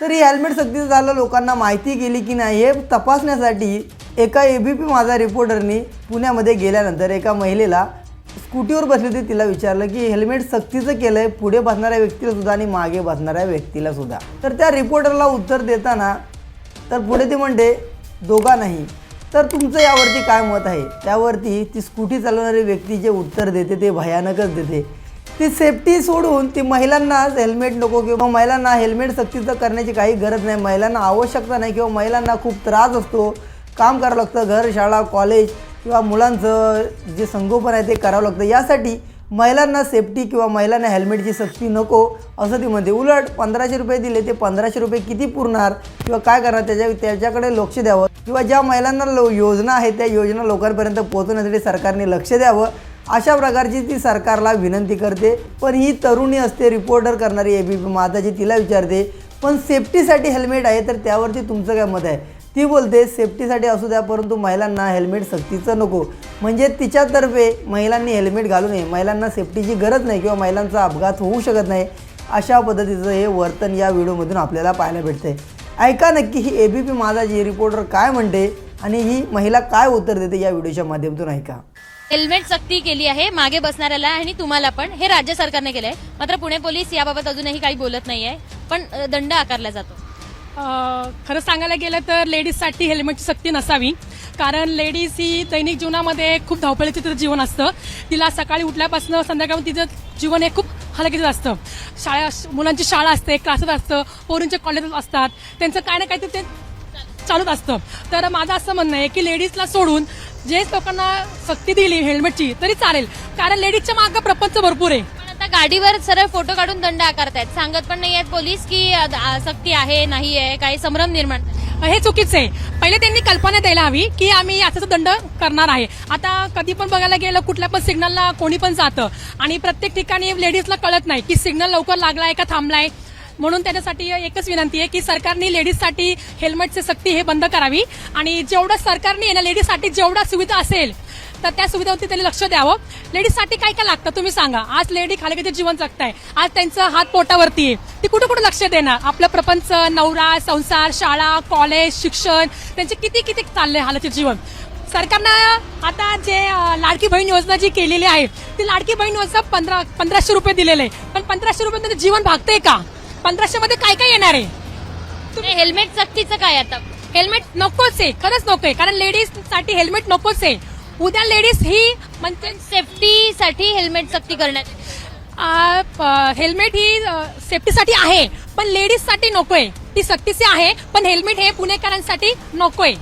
तर ही हेल्मेट सक्तीचं झालं लोकांना माहिती गेली की नाही हे तपासण्यासाठी एका ए बी पी माझा रिपोर्टरनी पुण्यामध्ये गेल्यानंतर एका महिलेला स्कूटीवर बसली होती. तिला विचारलं की हेल्मेट सक्तीचं केलं आहे पुढे बसणाऱ्या व्यक्तीला सुद्धा आणि मागे बसणाऱ्या व्यक्तीला सुद्धा. तर त्या रिपोर्टरला उत्तर देताना तर पुढे ती म्हणते दोघा नाही. तर तुमचं यावरती काय मत आहे? त्यावरती ती स्कूटी चालवणारी व्यक्ती जे उत्तर देते ते भयानकच देते. ती सेफ्टी सोडून ती महिलांना हेल्मेट नको किंवा महिलांना हेल्मेट सक्तीचं करण्याची काही गरज नाही. महिलांना आवश्यकता नाही किंवा महिलांना खूप त्रास असतो. काम करावं लागतं घर शाळा कॉलेज किंवा मुलांचं जे संगोपन आहे ते करावं लागतं. यासाठी महिलांना सेफ्टी किंवा महिलांना हेल्मेटची सक्ती नको असं ती म्हणते. उलट पंधराशे रुपये दिले ते पंधराशे रुपये किती पुरणार किंवा काय करणार त्याच्या त्याच्याकडे लक्ष द्यावं. किंवा ज्या महिलांना लो योजना आहेत त्या योजना लोकांपर्यंत पोहोचवण्यासाठी सरकारने लक्ष द्यावं. अशा प्रकारची ती सरकारला विनंती करते. पण ही तरुणी असते रिपोर्टर करणारी ए बी पी माताची तिला विचारते पण सेफ्टीसाठी हेल्मेट आहे तर त्यावरती तुमचं काय मत आहे? ती बोलते सेफ्टीसाठी असू द्या परंतु महिलांना हेल्मेट सक्तीचं नको. म्हणजे तिच्यातर्फे महिलांनी हेल्मेट घालू नये. महिलांना सेफ्टीची गरज नाही किंवा महिलांचा अपघात होऊ शकत नाही. अशा पद्धतीचं हे वर्तन या व्हिडिओमधून आपल्याला पाहायला भेटते ऐका नक्की ही ए बी पी माताजी रिपोर्टर काय म्हणते? आणि ही महिला काय उत्तर देते या व्हिडिओच्या माध्यमातून ऐका. हेल्मेट सक्ती केली आहे मागे बसणाऱ्याला आणि तुम्हाला पण. हे राज्य सरकारने केलंय. मात्र पुणे पोलीस याबाबत अजूनही काही बोलत नाहीये पण अ, दंड आकारला जातो. अ, खरं सांगायला गेलं तर लेडीजसाठी हेल्मेटची सक्ती नसावी. कारण लेडीज ही दैनिक जीवनामध्ये खूप धावपळीचं तिचं जीवन असतं. तिला सकाळी उठल्यापासून संध्याकाळी तिचं जीवन हे खूप हलकीचं असतं. शाळा मुलांची शाळा असते क्लासेस असतं पोरींचे कॉलेजेस असतात. त्यांचं काय ना काहीतरी ते चालूच असतं. तर माझं असं म्हणणं आहे की लेडीजला सोडून जे लोकांना सक्ती दिली हेल्मेटची तरी चालेल. कारण लेडीजच्या मागं प्रपंच भरपूर आहे. पण आता गाडीवर सरळ फोटो काढून दंड आकारतायत. सांगत पण नाही आहेत पोलीस की अ, द- सक्ती आहे नाही आहे काही संभ्रम निर्माण हे चुकीचं आहे. पहिले त्यांनी कल्पना द्यायला हवी की आम्ही याचा दंड करणार आहे. आता कधी पण बघायला गेलं कुठल्या पण सिग्नलला कोणी पण जातं. आणि प्रत्येक ठिकाणी लेडीजला कळत नाही की सिग्नल लवकर लागलाय का थांबलाय. म्हणून त्याच्यासाठी एकच विनंती आहे की सरकारने लेडीजसाठी हेल्मेटची सक्ती हे बंद करावी. आणि जेवढं सरकारने ना लेडीजसाठी जेवढा सुविधा असेल तर त्या सुविधावरती त्यांनी लक्ष द्यावं. लेडीजसाठी काय काय लागतं तुम्ही सांगा. आज लेडी खाली किती जीवन जगताय? आज त्यांचं हात पोटावरती आहे. ती कुठं कुठं लक्ष देणार? आपलं प्रपंच नवरा संसार शाळा कॉलेज शिक्षण त्यांचे किती किती चाललंय हालाचे जीवन? सरकारनं आता जे लाडकी बहीण योजना जी केलेली आहे ती लाडकी बहीण योजना पंधरा पंधराशे रुपये दिलेले आहे. पण पंधराशे रुपये त्यांचं जीवन भागतंय का? पंधराशे मध्ये काय काय येणार आहे? ते हेल्मेट सक्तीचं काय आता? हेल्मेट नकोच आहे. खरंच नको आहे. कारण लेडीजसाठी हेल्मेट नकोच आहे. उद्या लेडीज ही म्हणते सेफ्टीसाठी हेल्मेट सक्ती करण्यात येते. आ, प- हेल्मेट ही अ, सेफ्टीसाठी आहे. पण लेडीजसाठी नकोय ती सक्तीची आहे. पण हेल्मेट हे पुणेकरांसाठी नकोय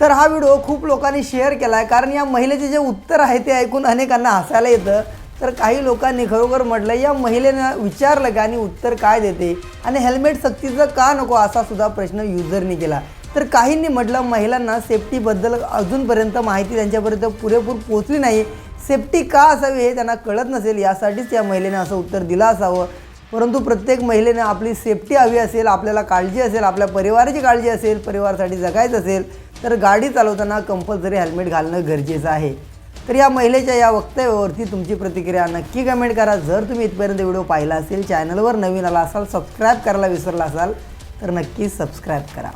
तर हा व्हिडिओ खूप लोकांनी शेअर केला आहे कारण या महिलेचे जे उत्तर आहे ते ऐकून अनेकांना हसायला येतं. तर काही लोकांनी खरोखर म्हटलं या महिलेनं विचारलं का आणि उत्तर काय देते? आणि हेल्मेट सक्तीचं का नको असा सुद्धा प्रश्न युजरनी केला. तर काहींनी म्हटलं महिलांना सेफ्टीबद्दल अजूनपर्यंत माहिती त्यांच्यापर्यंत पुरेपूर पोचली नाही. सेफ्टी का असावी हे त्यांना कळत नसेल यासाठीच या महिलेनं असं उत्तर दिलं असावं. परंतु प्रत्येक महिलेनं आपली सेफ्टी हवी असेल आपल्याला काळजी असेल आपल्या परिवाराची काळजी असेल परिवारासाठी जगायचं असेल तर गाडी चालवताना कंपल्सरी हेल्मेट घालणं गरजेचं आहे. तर या महिलेच्या या वक्तव्यावरती तुमची प्रतिक्रिया नक्की कमेंट करा. जर तुम्ही इथपर्यंत व्हिडिओ पाहिला असेल चॅनलवर नवीन आला असाल सबस्क्राईब करायला विसरला असाल तर नक्की सबस्क्राईब करा.